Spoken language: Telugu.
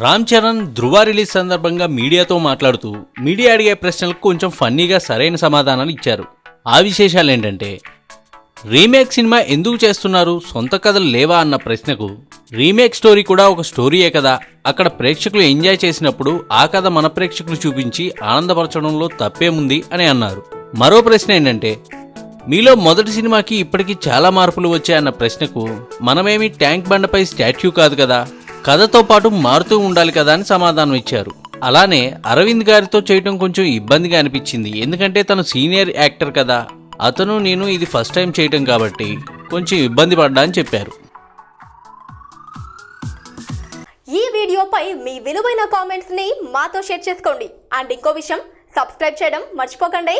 రామ్ చరణ్ ధృవ రిలీజ్ సందర్భంగా మీడియాతో మాట్లాడుతూ మీడియా అడిగే ప్రశ్నలకు కొంచెం ఫన్నీగా సరైన సమాధానాలు ఇచ్చారు. ఆ విశేషాలు ఏంటంటే రీమేక్ సినిమా ఎందుకు చేస్తున్నారు? సొంత కథలు లేవా అన్న ప్రశ్నకు రీమేక్ స్టోరీ కూడా ఒక స్టోరీయే కదా? అక్కడ ప్రేక్షకులు ఎంజాయ్ చేసినప్పుడు ఆ కథ మన ప్రేక్షకులు చూపించి ఆనందపరచడంలో తప్పేముంది అని అన్నారు. మరో ప్రశ్న ఏంటంటే మీలో మొదటి సినిమాకి ఇప్పటికీ చాలా మార్పులు వచ్చాయన్న ప్రశ్నకు మనమేమి ట్యాంక్ బండపై స్టాట్యూ కాదు కదా? కథతో పాటు మారుతూ ఉండాలి కదా అని సమాధానం ఇచ్చారు. అలానే అరవింద్ గారితో చేయటం కొంచెం ఇబ్బందిగా అనిపించింది. ఎందుకంటే తను సీనియర్ యాక్టర్ కదా. అతను నేను ఇది ఫస్ట్ టైం చేయటం కాబట్టి కొంచెం ఇబ్బంది పడ్డా అని చెప్పారు. ఈ వీడియోపై మీ విలువైన కామెంట్స్ని మాతో షేర్ చేసుకోండి. అండ్ ఇంకో విషయం సబ్స్క్రైబ్ చేయడం మర్చిపోకండి.